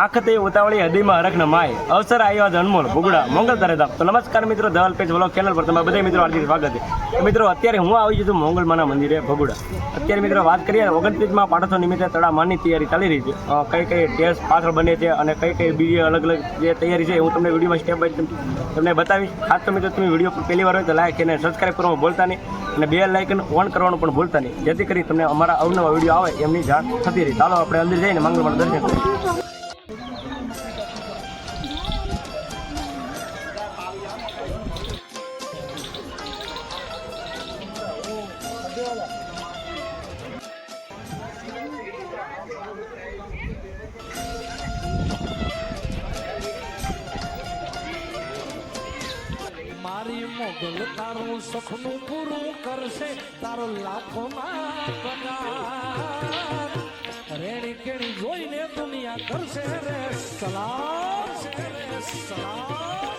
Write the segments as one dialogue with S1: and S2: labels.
S1: આંખ તે ઉતાવળી હદીમાં હરખ નમાય માય. અવસર આવ્યા અનમોલ ભૂગડા, મોંગલ તારે તો નમસ્કાર મિત્રો, ધવલ પેજ વ્લોગ ચેનલ પર તમારા બધા મિત્રો હાર્દિક સ્વાગત છે. મિત્રો, અત્યારે હું આવી છું મોંગલમાના મંદિરે, ભગુડા. અત્યારે મિત્રો, વાત કરીએ ઓગણત્રીસમાં પાઠોત્સવ નિમિત્તે તળામાની તૈયારી ચાલી રહી છે. કઈ કઈ ટેસ્ટ પાછળ બને છે અને કઈ કઈ બીજી અલગ અલગ જે તૈયારી છે હું તમને વિડીયોમાં સ્ટેપ બાય તમને બતાવીશ. ખાસ તો મિત્રો, તમે વીડિયો પહેલી વાર હોય તો લાઈક અને સબસ્ક્રાઈબ કરવાનું ભૂલતા નહીં અને બે લાઇકન ઓન કરવાનું પણ ભૂલતા નહીં. જેથી કરી તમને અમારા અવનવા વીડિયો આવે, એમની જાણ થતી રહી. ચાલો, આપણે અંદર જઈને મંગળવાર દર્શન કરીએ.
S2: મોગલ તારું સપનું પૂરું કરશે. તારો લાખો રેણી કેણી જોઈને દુનિયા કરશે રે સલામ સલામ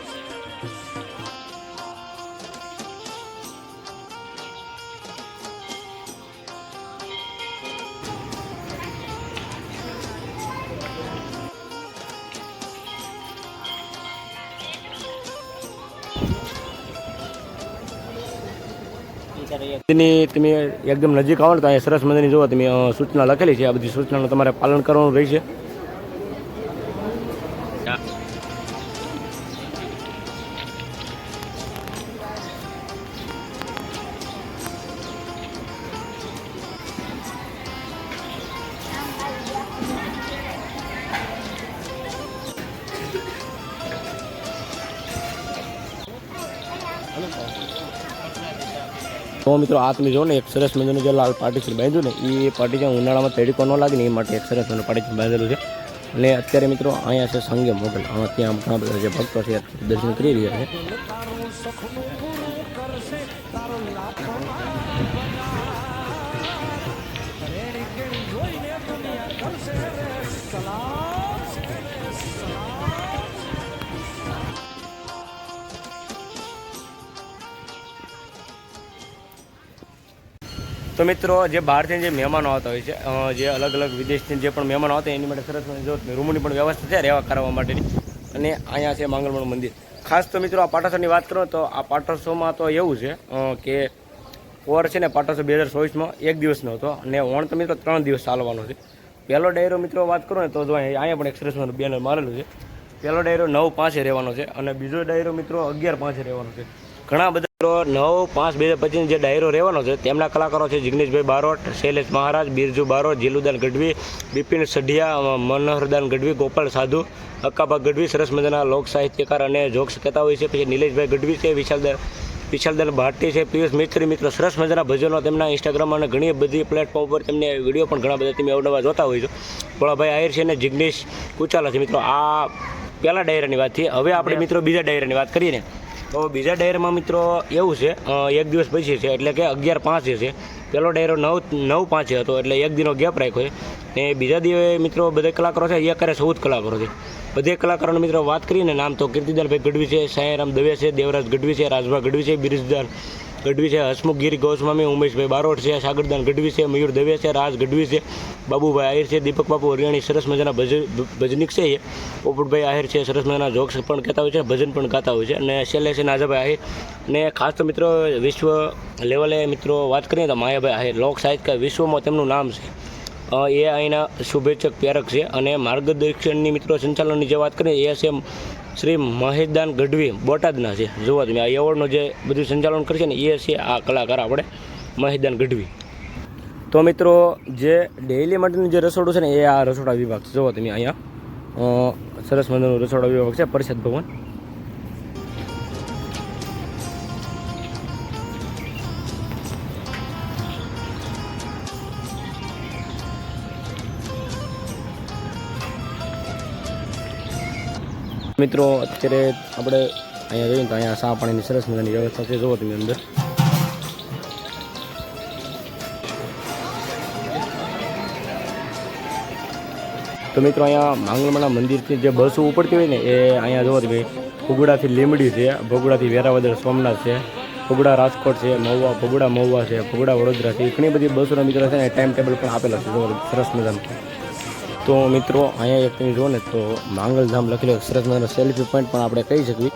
S1: તેની તમે એકદમ નજીક આવો ને તો અહીંયા સરસ મજાની જુઓ, તમે સૂચના લખેલી છે. આ બધી સૂચનાનું તમારે પાલન કરવાનું રહેશે. તો મિત્રો આ તમે જો ને, એક સરસ મજાનું જે લાલ પાર્ટીશન બાંધ્યું ને એ પાર્ટીશન ઉનાળામાં તડકો ન લાગે ને એ માટે એક સરસ મજાનું પાર્ટીશન બાંધેલું છે. અને અત્યારે મિત્રો અહીંયા છે સંગે મોગલ. આમાં ત્યાં ઘણા બધા જે ભક્તો છે દર્શન કરી રહ્યા છે. તો મિત્રો, જે બહારથી જે મહેમાનો આવતા હોય છે જે અલગ અલગ વિદેશથી જે પણ મહેમાનો આવતા એની માટે સરસ મજાની રૂમની પણ વ્યવસ્થા છે, રહેવા કરવા માટેની. અને અહીંયા છે માંગલમણ મંદિર. ખાસ તો મિત્રો, આ પાટોત્સવની વાત કરો તો આ પાટોત્સવમાં તો એવું છે કે ઓર છે ને પાટોત્સવ બે હજાર ચોવીસમાં એક દિવસનો હતો અને ઓણ તો મિત્રો ત્રણ દિવસ ચાલવાનો છે. પહેલો ડાયરો મિત્રો વાત કરો ને તો અહીંયા પણ એક સરસ બેનર મારેલું છે. પહેલો ડાયરો નવ પાંચે રહેવાનો છે અને બીજો ડાયરો મિત્રો અગિયાર પાંચે રહેવાનો છે. ઘણા બધા નવ પાંચ બે હજાર પચીસ જે ડાયરો રહેવાનો છે તેમના કલાકારો છે જિગ્નેશભાઈ બારોટ શૈલેષ મહારાજ બિરજુ બારોટ જીલુદાન ગઢવી બિપિન સઢિયા મનોહરદાન ગઢવી ગોપાલ સાધુ અક્કાબા ગઢવી સરસ મજાના લોક સાહિત્યકાર અને જોક્સ કહેતા હોય છે. પછી નિલેશભાઈ ગઢવી છે વિશાલદાન વિશાલદાન ભાટી છે પિયુષ મિસ્ત્રી મિત્રો સરસ મજાના ભજનો તેમના ઇન્સ્ટાગ્રામ અને ઘણી બધી પ્લેટફોર્મ પર તેમને વીડિયો પણ ઘણા બધા તમે અવનવા જોતા હોય છો. ભોળાભાઈ આહિર છે અને જિગ્નેશ કુચાલા છે મિત્રો. આ પહેલા ડાયરાની વાત થઈ હવે આપણે મિત્રો બીજા ડાયરાની વાત કરીએ ને. તો બીજા ડાયરામાં મિત્રો એવું છે એક દિવસ પછી છે, એટલે કે અગિયાર પાંચે છે. પહેલો ડાયરો નવ નવ પાંચે હતો, એટલે એક દિનો ગેપ રાખ્યો છે. ને બીજા દિવસે મિત્રો બધા કલાકારો છે, એ કરે ચૌદ કલાકારો છે. બધે કલાકારોને મિત્રો વાત કરીને, નામ તો કીર્તિદાનભાઈ ગઢવી છે સાંઈરામ દવે છે, દેવરાજ ગઢવી છે, રાજભા ગઢવી છે, બિરજદાન ગઢવી છે હસમુખ ગીરી ગોસ્વામી, ઉમેશભાઈ બારોટ છે, સાગરદાન ગઢવી છે, મયુર દવે છે, રાજ ગઢવી છે, બાબુભાઈ આહિર છે, દીપક બાપુ હરિયાણી સરસ મજાના ભજ, ભજનિક છે એ. પોપટભાઈ આહિર છે, સરસ મજાના જોક્સ પણ કહેતા હોય છે, ભજન પણ ગાતા હોય છે. અને છેલ્લે છે નાજાભાઈ આહિર. અને ખાસ તો મિત્રો વિશ્વ લેવલે મિત્રો વાત કરીએ તો માયાભાઈ આહિર, લોક સાહિત્ય વિશ્વમાં તેમનું નામ છે. એ અહીંના શુભેચ્છક પ્રેરક છે. અને માર્ગદર્શનની મિત્રો સંચાલનની જે વાત કરીએ, એ છે શ્રી મહેશદાન ગઢવી બોટાદના છે. જુઓ તમે આ એવોર્ડનું જે બધું સંચાલન કરશે ને, એ છે આ કલાકાર આપણે મહેશદાન ગઢવી. તો મિત્રો, જે ડેઇલી માટેનું જે રસોડું છે ને, એ આ રસોડા વિભાગ છે. જુઓ તમે અહીંયા સરસ મજાનું રસોડા વિભાગ છે પરિષદ ભવન. મિત્રો, અત્યારે આપણે અહીંયા જોઈએ તો અહીંયા સા પાણીની સરસ મજાની વ્યવસ્થા છે. જુઓ તમે અંદર. તો મિત્રો, અહીંયા માંગલમાના મંદિરથી જે બસો ઉપડતી હોય ને, એ અહીંયા જુઓ તમે ભગુડાથી લીમડી છે ભગુડાથી વેરાવદર સોમનાથ છે ભગુડા રાજકોટ છે, મહુવા ભગુડા મહુવા છે ભગુડા વડોદરા છે. ઘણી બધી બસોના મિત્રો છે ને ટાઈમ ટેબલ પણ આપેલા છે. સરસ મજાનું. તો મિત્રો, અહીંયા એક તમે જુઓ ને, તો માંગલધામ લખેલો સરસ મજાનો સેલ્ફી પોઈન્ટ પણ આપણે કહી શકીએ.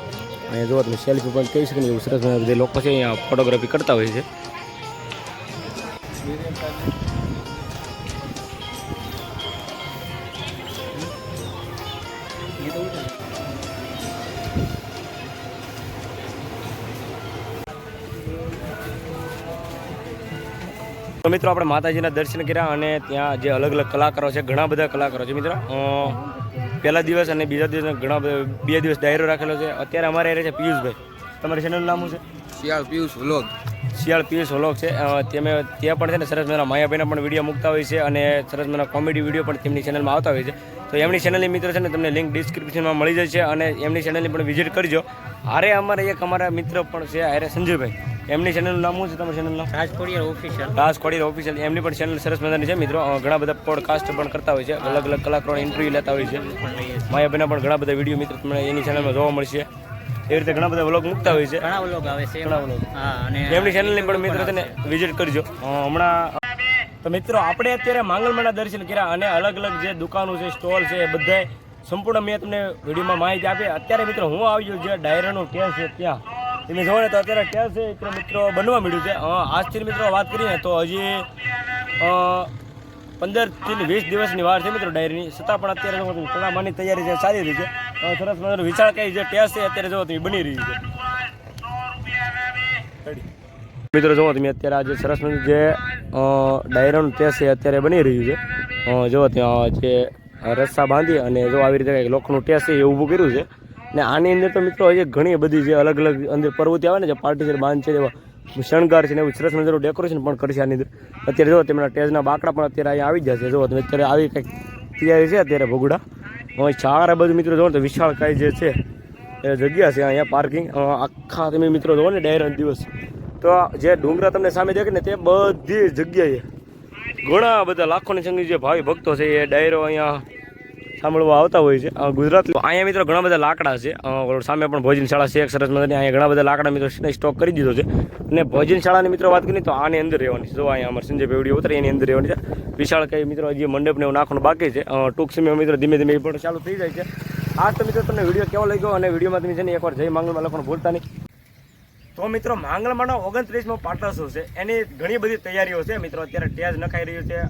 S1: અહીંયા જુઓ, તમે સેલ્ફી પોઈન્ટ કહી શકીએ એવું સરસ મજાના જે લોકો છે, અહીંયા ફોટોગ્રાફી કરતા હોય છે. તો મિત્રો આપણે માતાજીના દર્શન કર્યા અને ત્યાં જે અલગ અલગ કલાકારો છે ઘણા બધા કલાકારો છે મિત્રો. પહેલા દિવસ અને બીજા દિવસ ઘણા બધા બે દિવસ ડાયરો રાખેલો છે. અત્યારે અમારે એરે છે પિયુષભાઈ. તમારી ચેનલનું નામ શું છે?
S3: શિયાળ પિયુષ વ્લોગ.
S1: શિયાળ પિયુષ વ્લોગ છે. તેમે ત્યાં પણ છે ને સરસ મજાના માયાભાઈના પણ વીડિયો મૂકતા હોય છે અને સરસ મજાના કોમેડી વીડિયો પણ તેમની ચેનલમાં આવતા હોય છે. તો એમની ચેનલની મિત્રો છે ને તમને લિંક ડિસ્ક્રિપ્શનમાં મળી જશે અને એમની ચેનલની પણ વિઝિટ કરજો. હારે અમારે એક અમારા મિત્ર પણ છે અરે સંજયભાઈ. એમની ચેનલનું નામ શું છે તમારી ચેનલનું નામ
S4: રાજકોડિયા ઓફિશિયલ
S1: દાસ કોડી ઓફિશિયલ એમની પણ ચેનલ સરસ મજાની છે. મિત્રો ઘણા બધા પોડકાસ્ટ પણ કરતા હોય છે. અલગ અલગ કલાકારોને ઇન્ટરવ્યૂ લેતા હોય છે. માયાભાઈના પણ ઘણા બધા વીડિયો મિત્રો તમને એની ચેનલમાં જોવા મળશે. એવી રીતે ઘણા બધા વ્લોગ મૂકતા હોય છે.
S4: ઘણા વ્લોગ આવે છે
S1: ઘણા
S4: વ્લોગ અને
S1: એમની ચેનલની પણ મિત્રો તને વિઝિટ કરજો. હમણાં તો મિત્રો આપણે અત્યારે માંગલમાના દર્શન કર્યા અને અલગ અલગ જે દુકાનો છે સ્ટોલ છે એ બધાય સંપૂર્ણ મેં તમને વિડીયોમાં માહિતી આપી. અત્યારે મિત્રો હું આવ્યો જે ડાયરાનો કેસ છે ત્યાં. તમે જોવો ને તો અત્યારે ટેસ છે? મિત્રો મિત્રો બનવા મળ્યું છે. આજથી મિત્રો વાત કરીએ તો હજી પંદરથી વીસ દિવસની વાર છે મિત્રો ડાયરીની. છતાં પણ અત્યારે જો તળામાની તૈયારી છે સારી રહી છે. સરસ મજાનો વિચાર કઈ જે ટેસ્ટ છે, અત્યારે જો તમે બની રહી છે. મિત્રો જુઓ તમે અત્યારે આજે સરસ મજાનું જે ડાયરાનું ટેસ્ટ છે, અત્યારે બની રહ્યું છે. જુઓ ત્યાં જે રસ્સા બાંધી અને જો આવી રીતે કંઈક લોખંડનું ટેસ્ટ છે, એ ઊભું કર્યું છે. ને આની અંદર તો મિત્રો હજી ઘણી બધી જે અલગ અલગ અંદર પ્રવૃત્તિ આવે ને, જે પાર્ટી છે, બાંધ છે એવા શણગાર છે ને એવું સરસ મજાનું ડેકોરેશન પણ કરશે આની અંદર. અત્યારે જો તેમના ટેજના બાકડા પણ અત્યારે અહીંયા આવી જશે. જો તમે અત્યારે આવી કંઈક તૈયારી છે અત્યારે ભગુડા? હવે આ બધું મિત્રો જોવો તો વિશાળ કાંઈ જે છે, એ જગ્યા છે અહીંયા પાર્કિંગ આખા તમે મિત્રો જોવો ને, ડાયરાનો દિવસ. તો જે ડુંગરા તમને સામે દેખે ને, તે બધી જગ્યાએ ઘણા બધા લાખોની સંખ્યા જે ભાવિ ભક્તો છે એ ડાયરો અહીંયા સાંભળવા આવતા હોય છે. ગુજરાત અહીંયા મિત્રો ઘણા બધા લાકડા છે. સામે પણ ભોજનશાળા છે, એક સરસ મજાની. અહીંયા ઘણા બધા લાકડા મિત્રો સ્ટોક કરી દીધો છે. અને ભોજનશાળાની મિત્રો વાત કરીએ તો આની અંદર રહેવાની છે. જો અહીંયા અમારે સંજય બેવડી ઉતરે એની અંદર રહેવાની છે. વિશાળ કઈ મિત્રો હજી મંડપને એવું નાખવાનું બાકી છે. ટૂંક સમયમાં મિત્રો ધીમે ધીમે એ પણ ચાલુ થઈ જાય છે. આ તો મિત્રો તમને વીડિયો કેવો લાગ્યો? અને વિડીયોમાં તમે છે ને એકવાર જય માંગલમાં લખવાનું ભૂલતા નહીં. તો મિત્રો માંગલમાંનો ઓગણત્રીસમો પાટોત્સવ છે. એની ઘણી બધી તૈયારીઓ છે. મિત્રો અત્યારે ટેજ નખાઈ રહ્યું છે.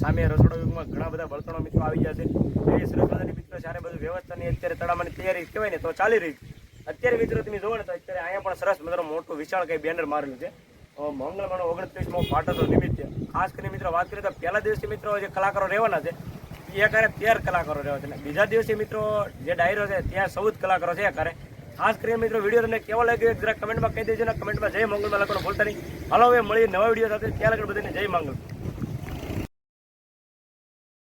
S1: સામે રસોડા યુગમાં ઘણા બધા બળતણો મિત્રો આવી ગયા છે. એ સરસ મિત્રો જ્યારે બધું વ્યવસ્થાની અત્યારે તળામાની તૈયારી કહેવાય ને તો ચાલી રહી છે. અત્યારે મિત્રો તમે જોવો ને તો અત્યારે અહીંયા પણ સરસ મજાનો મોટું વિશાળ કંઈ બેનર મારેલું છે. અ, ઓગણત્રીસમાં પાટોત્સવ નિમિત્તે. ખાસ કરીને મિત્રો વાત કરીએ તો પહેલા દિવસે મિત્રો જે કલાકારો રહેવાના છે એ અત્યારે તેર કલાકારો રહેવા છે. બીજા દિવસે મિત્રો જે ડાયરો છે ત્યાં ચૌદ કલાકારો છે અત્યારે. ખાસ કરીને મિત્રો, વીડિયો તમને કેવો લાગ્યો જરા કમેન્ટમાં કહી દેજો ને કમેન્ટમાં જય મંગળમાં લખવાનું ભૂલતા નહીં. હાલો હવે મળીએ નવા વીડિયો સાથે. ત્યાં આગળ બધાને જય મંગળ